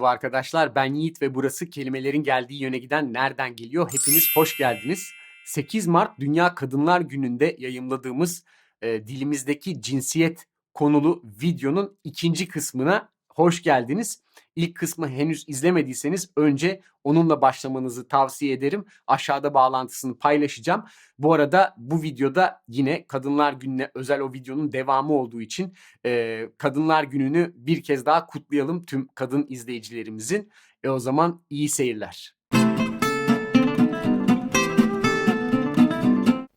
Merhaba arkadaşlar ben Yiğit ve burası kelimelerin geldiği yöne giden nereden geliyor? Hepiniz hoş geldiniz. 8 Mart Dünya Kadınlar Günü'nde yayımladığımız e, dilimizdeki cinsiyet konulu videonun ikinci kısmına hoş geldiniz. İlk kısmı henüz izlemediyseniz önce onunla başlamanızı tavsiye ederim. Aşağıda bağlantısını paylaşacağım. Bu arada bu videoda yine Kadınlar Günü'ne özel o videonun devamı olduğu için e, Kadınlar Günü'nü bir kez daha kutlayalım tüm kadın izleyicilerimizin. E o zaman iyi seyirler.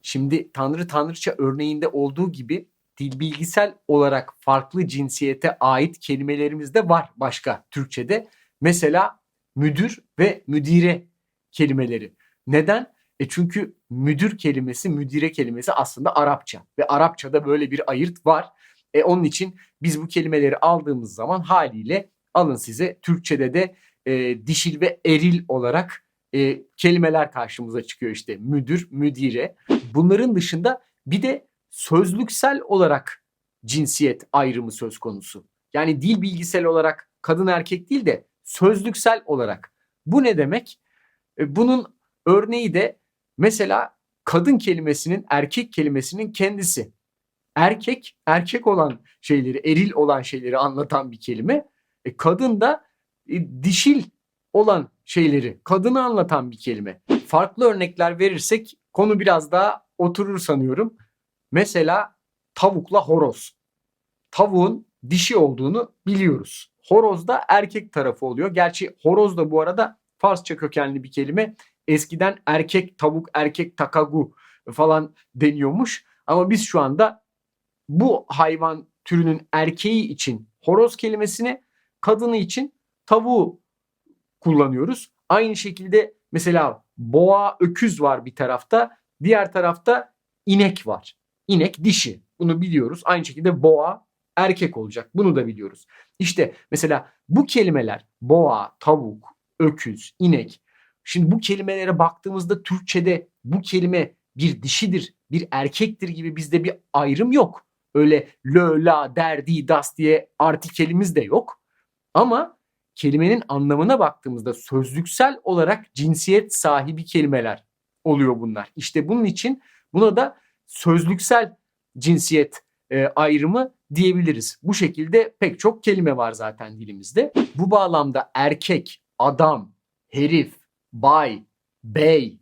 Şimdi Tanrı Tanrıça örneğinde olduğu gibi dil bilgisel olarak farklı cinsiyete ait kelimelerimiz de var başka Türkçede. Mesela müdür ve müdire kelimeleri. Neden? E çünkü müdür kelimesi, müdire kelimesi aslında Arapça ve Arapçada böyle bir ayırt var. E onun için biz bu kelimeleri aldığımız zaman haliyle alın size Türkçede de e, dişil ve eril olarak e, kelimeler karşımıza çıkıyor işte müdür, müdire. Bunların dışında bir de sözlüksel olarak cinsiyet ayrımı söz konusu. Yani dil bilgisel olarak kadın erkek değil de sözlüksel olarak. Bu ne demek? E, bunun örneği de mesela kadın kelimesinin erkek kelimesinin kendisi. Erkek, erkek olan şeyleri, eril olan şeyleri anlatan bir kelime. E, kadın da e, dişil olan şeyleri, kadını anlatan bir kelime. Farklı örnekler verirsek konu biraz daha oturur sanıyorum. Mesela tavukla horoz. Tavuğun dişi olduğunu biliyoruz. Horoz da erkek tarafı oluyor. Gerçi horoz da bu arada Farsça kökenli bir kelime. Eskiden erkek tavuk, erkek takagu falan deniyormuş. Ama biz şu anda bu hayvan türünün erkeği için horoz kelimesini, kadını için tavuğu kullanıyoruz. Aynı şekilde mesela boğa, öküz var bir tarafta. Diğer tarafta inek var. İnek dişi. Bunu biliyoruz. Aynı şekilde boğa erkek olacak. Bunu da biliyoruz. İşte mesela bu kelimeler boğa, tavuk, öküz, inek. Şimdi bu kelimelere baktığımızda Türkçe'de bu kelime bir dişidir, bir erkektir gibi bizde bir ayrım yok. Öyle lö, la, derdi, das diye artikelimiz de yok. Ama kelimenin anlamına baktığımızda sözlüksel olarak cinsiyet sahibi kelimeler oluyor bunlar. İşte bunun için buna da sözlüksel cinsiyet e, ayrımı diyebiliriz. Bu şekilde pek çok kelime var zaten dilimizde. Bu bağlamda erkek, adam, herif, bay, bey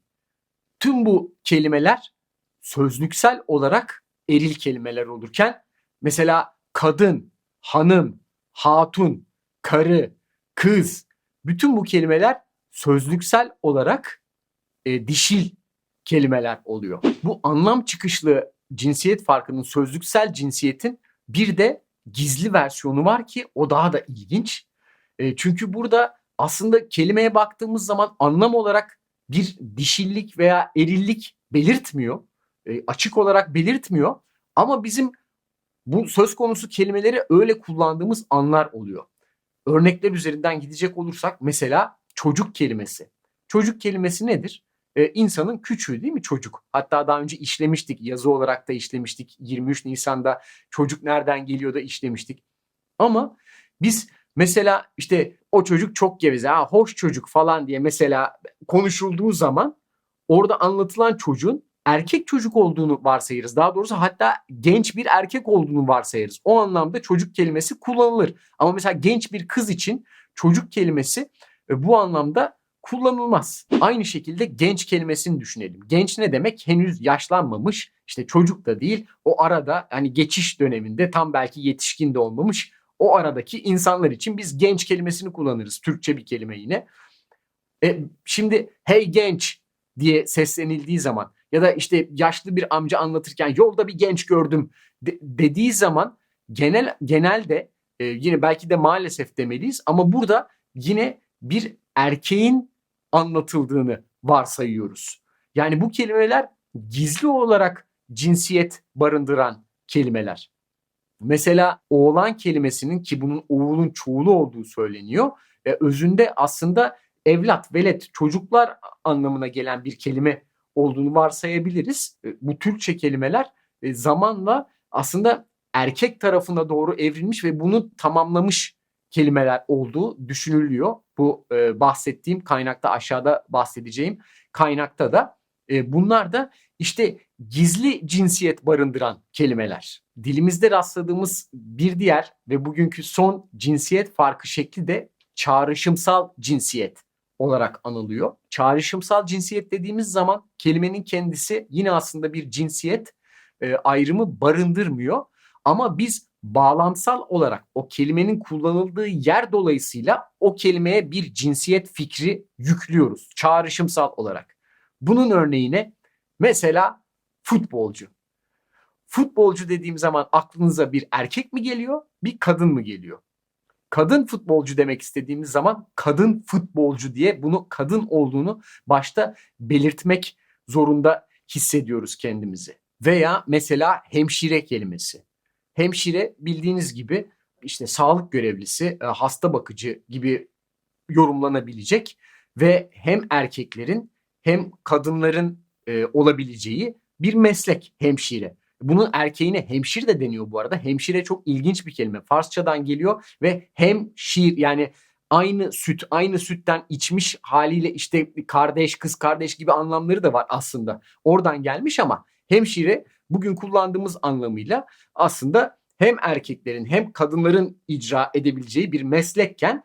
tüm bu kelimeler sözlüksel olarak eril kelimeler olurken mesela kadın, hanım, hatun, karı, kız bütün bu kelimeler sözlüksel olarak e, dişil kelimeler oluyor. Bu anlam çıkışlı cinsiyet farkının sözlüksel cinsiyetin bir de gizli versiyonu var ki o daha da ilginç. E, çünkü burada aslında kelimeye baktığımız zaman anlam olarak bir dişillik veya erillik belirtmiyor. E, açık olarak belirtmiyor. Ama bizim bu söz konusu kelimeleri öyle kullandığımız anlar oluyor. Örnekler üzerinden gidecek olursak mesela çocuk kelimesi. Çocuk kelimesi nedir? Ee, insanın küçüğü değil mi çocuk? Hatta daha önce işlemiştik yazı olarak da işlemiştik. 23 Nisan'da çocuk nereden geliyor da işlemiştik. Ama biz mesela işte o çocuk çok geveze, ha, hoş çocuk falan diye mesela konuşulduğu zaman orada anlatılan çocuğun erkek çocuk olduğunu varsayırız. Daha doğrusu hatta genç bir erkek olduğunu varsayırız. O anlamda çocuk kelimesi kullanılır. Ama mesela genç bir kız için çocuk kelimesi e, bu anlamda kullanılmaz. Aynı şekilde genç kelimesini düşünelim. Genç ne demek? Henüz yaşlanmamış. İşte çocuk da değil. O arada hani geçiş döneminde tam belki yetişkin de olmamış. O aradaki insanlar için biz genç kelimesini kullanırız. Türkçe bir kelime yine. E, şimdi hey genç diye seslenildiği zaman ya da işte yaşlı bir amca anlatırken yolda bir genç gördüm de, dediği zaman genel genelde e, yine belki de maalesef demeliyiz ama burada yine bir erkeğin anlatıldığını varsayıyoruz. Yani bu kelimeler gizli olarak cinsiyet barındıran kelimeler. Mesela oğlan kelimesinin ki bunun oğulun çoğulu olduğu söyleniyor. E, özünde aslında evlat, velet, çocuklar anlamına gelen bir kelime olduğunu varsayabiliriz. E, bu Türkçe kelimeler e, zamanla aslında erkek tarafına doğru evrilmiş ve bunu tamamlamış kelimeler olduğu düşünülüyor. Bu e, bahsettiğim kaynakta aşağıda bahsedeceğim kaynakta da e, bunlar da işte gizli cinsiyet barındıran kelimeler. Dilimizde rastladığımız bir diğer ve bugünkü son cinsiyet farkı şekli de çağrışımsal cinsiyet olarak anılıyor. Çağrışımsal cinsiyet dediğimiz zaman kelimenin kendisi yine aslında bir cinsiyet e, ayrımı barındırmıyor. Ama biz bağlamsal olarak o kelimenin kullanıldığı yer dolayısıyla o kelimeye bir cinsiyet fikri yüklüyoruz çağrışımsal olarak. Bunun örneğine mesela futbolcu. Futbolcu dediğim zaman aklınıza bir erkek mi geliyor, bir kadın mı geliyor? Kadın futbolcu demek istediğimiz zaman kadın futbolcu diye bunu kadın olduğunu başta belirtmek zorunda hissediyoruz kendimizi. Veya mesela hemşire kelimesi. Hemşire bildiğiniz gibi işte sağlık görevlisi, e, hasta bakıcı gibi yorumlanabilecek ve hem erkeklerin hem kadınların e, olabileceği bir meslek hemşire. Bunun erkeğine hemşire de deniyor bu arada. Hemşire çok ilginç bir kelime. Farsçadan geliyor ve hem şiir yani aynı süt, aynı sütten içmiş haliyle işte kardeş, kız kardeş gibi anlamları da var aslında. Oradan gelmiş ama hemşire bugün kullandığımız anlamıyla aslında hem erkeklerin hem kadınların icra edebileceği bir meslekken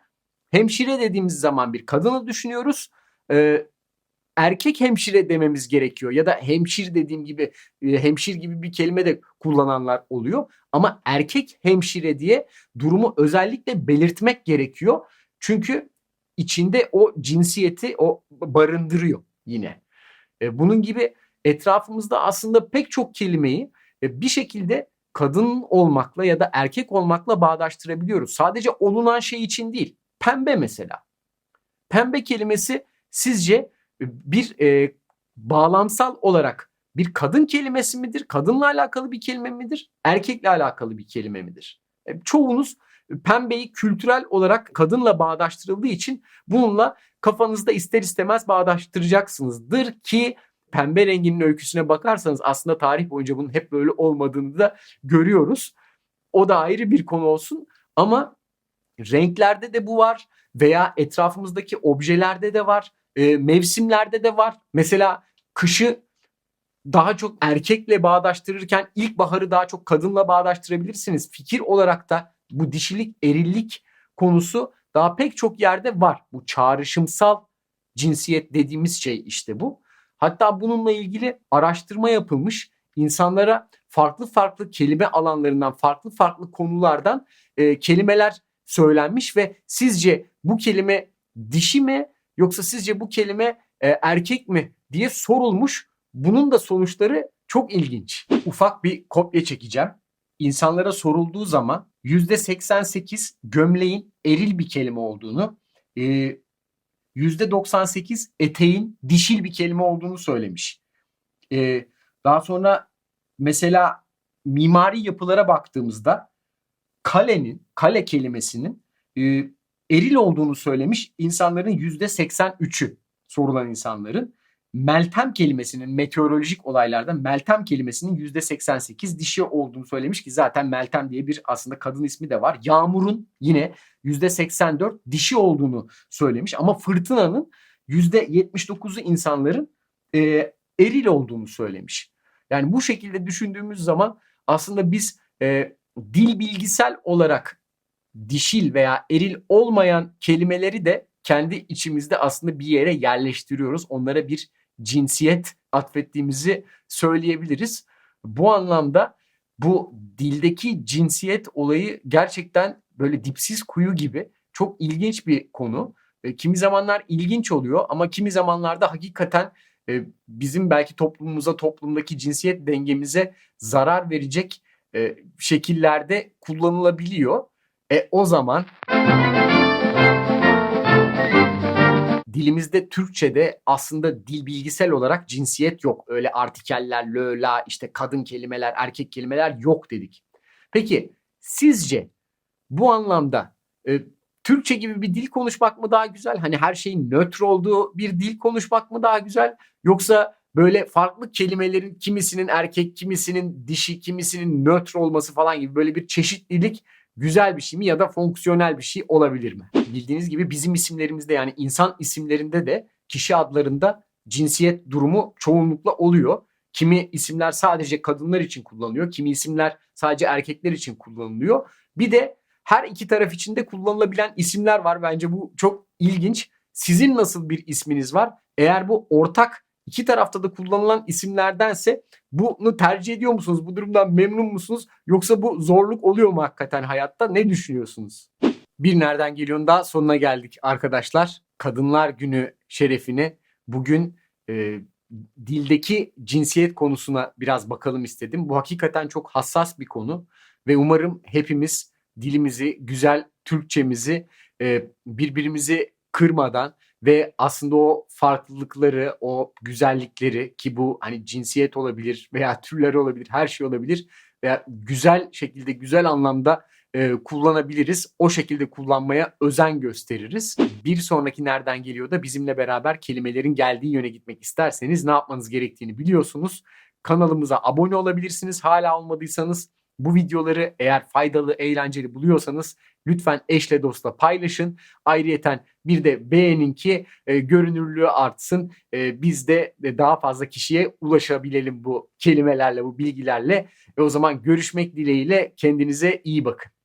hemşire dediğimiz zaman bir kadını düşünüyoruz. Ee, erkek hemşire dememiz gerekiyor ya da hemşir dediğim gibi e, hemşir gibi bir kelime de kullananlar oluyor ama erkek hemşire diye durumu özellikle belirtmek gerekiyor. Çünkü içinde o cinsiyeti o barındırıyor yine. E, bunun gibi etrafımızda aslında pek çok kelimeyi e, bir şekilde kadın olmakla ya da erkek olmakla bağdaştırabiliyoruz. Sadece olunan şey için değil. Pembe mesela. Pembe kelimesi sizce bir e, bağlamsal olarak bir kadın kelimesi midir? Kadınla alakalı bir kelime midir? Erkekle alakalı bir kelime midir? E, çoğunuz pembeyi kültürel olarak kadınla bağdaştırıldığı için bununla kafanızda ister istemez bağdaştıracaksınızdır ki pembe renginin öyküsüne bakarsanız aslında tarih boyunca bunun hep böyle olmadığını da görüyoruz. O da ayrı bir konu olsun ama renklerde de bu var veya etrafımızdaki objelerde de var e, mevsimlerde de var. Mesela kışı daha çok erkekle bağdaştırırken ilkbaharı daha çok kadınla bağdaştırabilirsiniz. Fikir olarak da bu dişilik, erillik konusu daha pek çok yerde var. Bu çağrışımsal cinsiyet dediğimiz şey işte bu. Hatta bununla ilgili araştırma yapılmış. İnsanlara farklı farklı kelime alanlarından, farklı farklı konulardan e, kelimeler söylenmiş ve sizce bu kelime dişi mi yoksa sizce bu kelime e, erkek mi diye sorulmuş. Bunun da sonuçları çok ilginç. Ufak bir kopya çekeceğim. İnsanlara sorulduğu zaman %88 gömleğin eril bir kelime olduğunu, e, %98 eteğin dişil bir kelime olduğunu söylemiş. E, daha sonra mesela mimari yapılara baktığımızda kalenin, kale kelimesinin e, eril olduğunu söylemiş insanların yüzde 83'ü sorulan insanların. Meltem kelimesinin meteorolojik olaylarda Meltem kelimesinin yüzde 88 dişi olduğunu söylemiş ki zaten Meltem diye bir aslında kadın ismi de var. Yağmurun yine yüzde 84 dişi olduğunu söylemiş ama fırtınanın yüzde 79'u insanların e, eril olduğunu söylemiş. Yani bu şekilde düşündüğümüz zaman aslında biz e, dil bilgisel olarak dişil veya eril olmayan kelimeleri de kendi içimizde aslında bir yere yerleştiriyoruz. Onlara bir cinsiyet atfettiğimizi söyleyebiliriz. Bu anlamda bu dildeki cinsiyet olayı gerçekten böyle dipsiz kuyu gibi çok ilginç bir konu. E, kimi zamanlar ilginç oluyor ama kimi zamanlarda hakikaten e, bizim belki toplumumuza, toplumdaki cinsiyet dengemize zarar verecek e, şekillerde kullanılabiliyor. E o zaman dilimizde Türkçe'de aslında dil bilgisel olarak cinsiyet yok. Öyle artikeller, lö, la, işte kadın kelimeler, erkek kelimeler yok dedik. Peki sizce bu anlamda e, Türkçe gibi bir dil konuşmak mı daha güzel? Hani her şeyin nötr olduğu bir dil konuşmak mı daha güzel? Yoksa böyle farklı kelimelerin kimisinin erkek, kimisinin dişi, kimisinin nötr olması falan gibi böyle bir çeşitlilik güzel bir şey mi ya da fonksiyonel bir şey olabilir mi? Bildiğiniz gibi bizim isimlerimizde yani insan isimlerinde de kişi adlarında cinsiyet durumu çoğunlukla oluyor. Kimi isimler sadece kadınlar için kullanılıyor, kimi isimler sadece erkekler için kullanılıyor. Bir de her iki taraf için de kullanılabilen isimler var. Bence bu çok ilginç. Sizin nasıl bir isminiz var? Eğer bu ortak iki tarafta da kullanılan isimlerdense bunu tercih ediyor musunuz? Bu durumdan memnun musunuz? Yoksa bu zorluk oluyor mu hakikaten hayatta? Ne düşünüyorsunuz? Bir nereden geliyorsun daha sonuna geldik arkadaşlar. Kadınlar Günü şerefine bugün e, dildeki cinsiyet konusuna biraz bakalım istedim. Bu hakikaten çok hassas bir konu ve umarım hepimiz dilimizi, güzel Türkçemizi e, birbirimizi kırmadan ve aslında o farklılıkları, o güzellikleri ki bu hani cinsiyet olabilir veya türler olabilir, her şey olabilir veya güzel şekilde, güzel anlamda e, kullanabiliriz. O şekilde kullanmaya özen gösteririz. Bir sonraki nereden geliyor da bizimle beraber kelimelerin geldiği yöne gitmek isterseniz ne yapmanız gerektiğini biliyorsunuz. Kanalımıza abone olabilirsiniz. Hala olmadıysanız bu videoları eğer faydalı, eğlenceli buluyorsanız lütfen eşle dostla paylaşın. Ayrıyeten bir de beğenin ki e, görünürlüğü artsın. E, biz de daha fazla kişiye ulaşabilelim bu kelimelerle, bu bilgilerle. Ve o zaman görüşmek dileğiyle kendinize iyi bakın.